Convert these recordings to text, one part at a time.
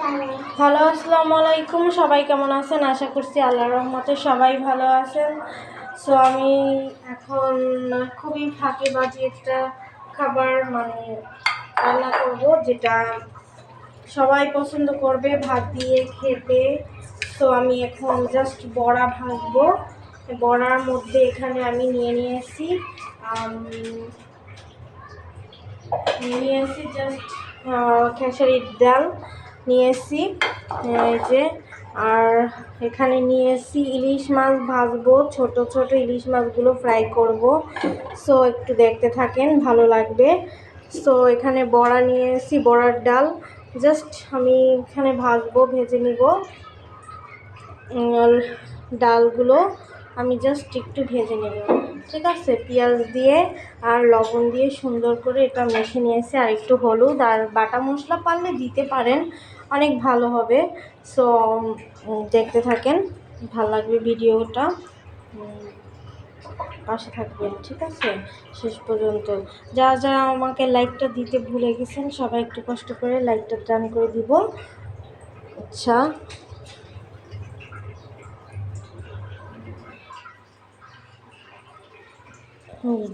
Hello, আসসালামু আলাইকুম। সবাই কেমন আছেন? আশা করছি আল্লাহর রহমতে সবাই ভালো আছেন। সো আমি এখন খুবই ফাঁকে বাজি একটা খাবার মানে রান্না করব, যেটা সবাই পছন্দ করবে, ভাত দিয়ে খেতে। তো আমি এখন জাস্ট বড়া ভাজবো। বড়ার মধ্যে এখানে আমি নিয়ে নিয়েছি নিয়ে নিয়েছি জাস্ট খেসারির ডাল। নিয়েছি, এই যে, আর এখানে নিয়েছি ইলিশ মাছ ভাজবো, ছোট ছোট ইলিশ মাছগুলো ফ্রাই করব। সো একটু দেখতে থাকেন, ভালো লাগবে। সো এখানে বড়া নিয়েছি, বড়ার ডাল। জাস্ট আমি এখানে ভাজবো, ভেজে নিব। ডালগুলো আমি জাস্ট একটু ভেজে নেব। ঠিক আছে? পেঁয়াজ দিয়ে আর লবণ দিয়ে সুন্দর করে এটা মেখে নিয়েছি, আর একটু হলুদ। আর বাটা মশলা পারলে দিতে পারেন। অনেক ভালো হবে। সো দেখতে থাকেন, ভালো লাগবে ভিডিওটা। পাশে থাকবেন, ঠিক আছে? শেষ পর্যন্ত। যারা যারা আমাকে লাইকটা দিতে ভুলে গেছেন, সবাই একটু কষ্ট করে লাইকটা টান করে দিব। আচ্ছা।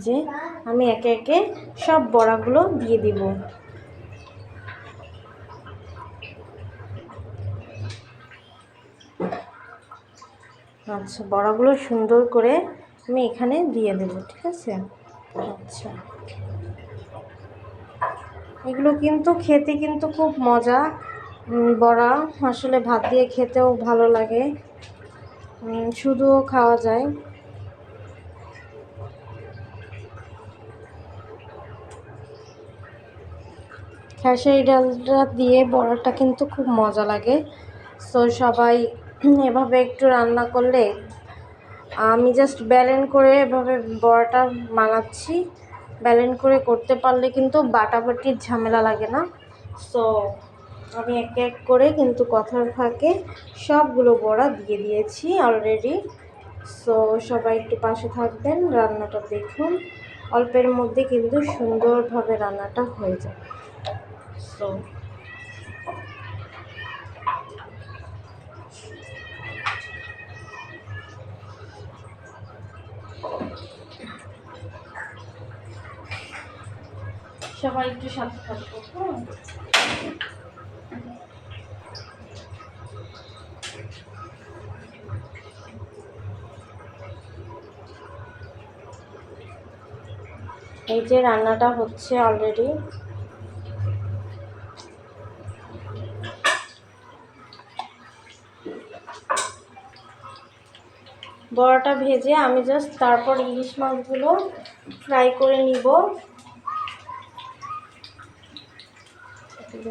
যে, আমি একে একে সব বড়াগুলো দিয়ে দিব। আচ্ছা বড়াগুলো সুন্দর করে আমি এখানে দিয়ে দেব, ঠিক আছে? আচ্ছা। এগুলো কিন্তু খেতে কিন্তু খুব মজা। বড়া আসলে ভাত দিয়ে খেতেও ভালো লাগে। শুধুও খাওয়া যায়। খেসারি ডালটা দিয়ে বড়াটা কিন্তু খুব মজা লাগে। সো সবাই এভাবে একটু রান্না করলে, আমি জাস্ট ব্যালেন করে এভাবে বড়াটা বানাচ্ছি। ব্যালেন করে করতে পারলে কিন্তু বাটাবাটির ঝামেলা লাগে না। সো আমি এক এক করে কিন্তু কথার ফাঁকে সবগুলো বড়া দিয়ে দিয়েছি অলরেডি সো সবাই একটু পাশে থাকবেন, রান্নাটা দেখুন। অল্পের মধ্যে কিন্তু সুন্দরভাবে রান্নাটা হয়ে যায় সো সবাই একটু সাথে থাকব হ্যাঁ? এই যে রান্নাটা হচ্ছে অলরেডি বড়াটা ভেজে আমি জাস্ট তারপর ইলিশ মাছগুলো ফ্রাই করে নিব। এই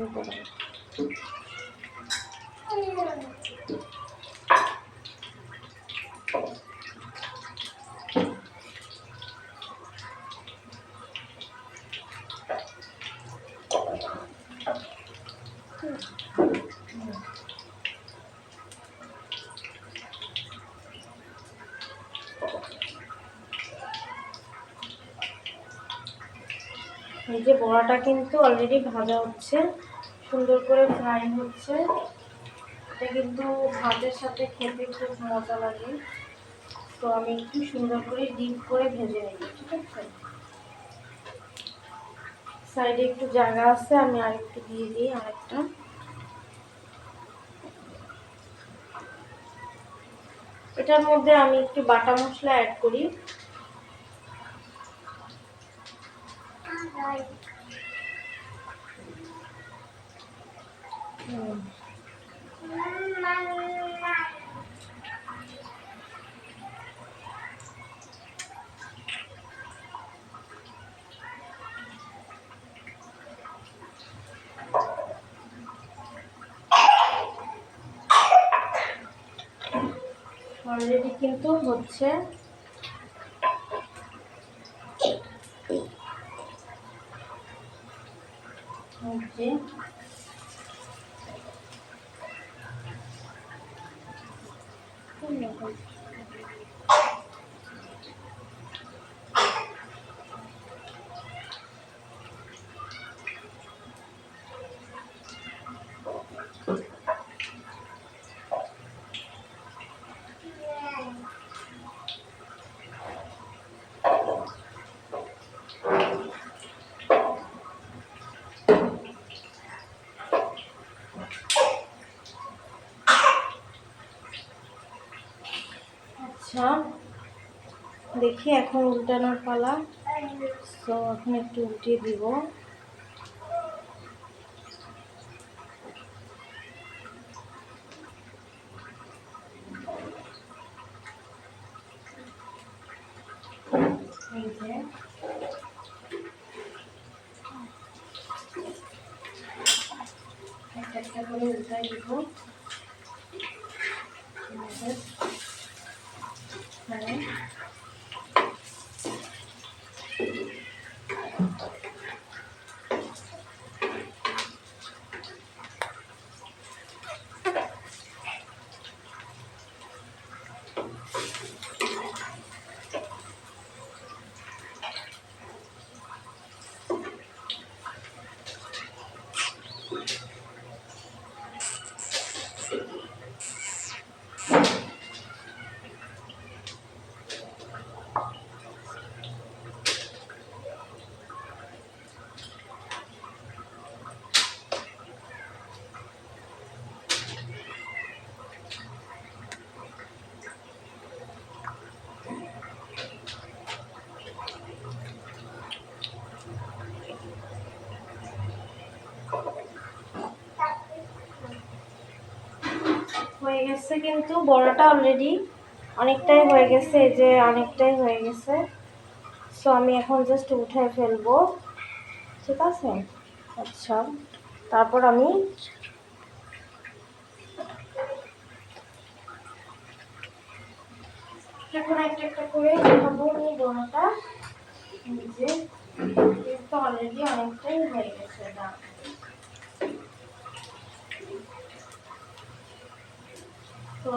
যে বড়াটা কিন্তু অলরেডি ভাজা হচ্ছে, সুন্দর করে ফ্রাই হচ্ছে। এটা কিন্তু ভাতের সাথে খেতে খুব মজা লাগে। তো আমি একটু সুন্দর করে ডিপ করে ভেজে নেব ঠিক আছে? সাইডে একটু জায়গা আছে, আমি আরেকটু দিয়ে দিই, আরেকটা। এটার মধ্যে আমি একটু বাটা মশলা অ্যাড করি। অলরেডি কিন্তু হচ্ছে হচ্ছে আচ্ছা দেখি এখন উল্টানোর পালা। তো এখন একটু উল্টিয়ে দিব একটা একটা করে উল্টাই দিব আমাদের এখানে হয়ে গেছে, কিন্তু বড়টা অলরেডি অনেকটাই হয়ে গেছে, এই যে অনেকটাই হয়ে গেছে। সো আমি এখন জাস্ট উঠে ফেলব। ঠিক আছে? আচ্ছা। তারপর আমি এখন একটা একটা করে খাব বড়টা। এই যে কিন্তু অলরেডি অনেকটাই হয়ে গেছে এটা তো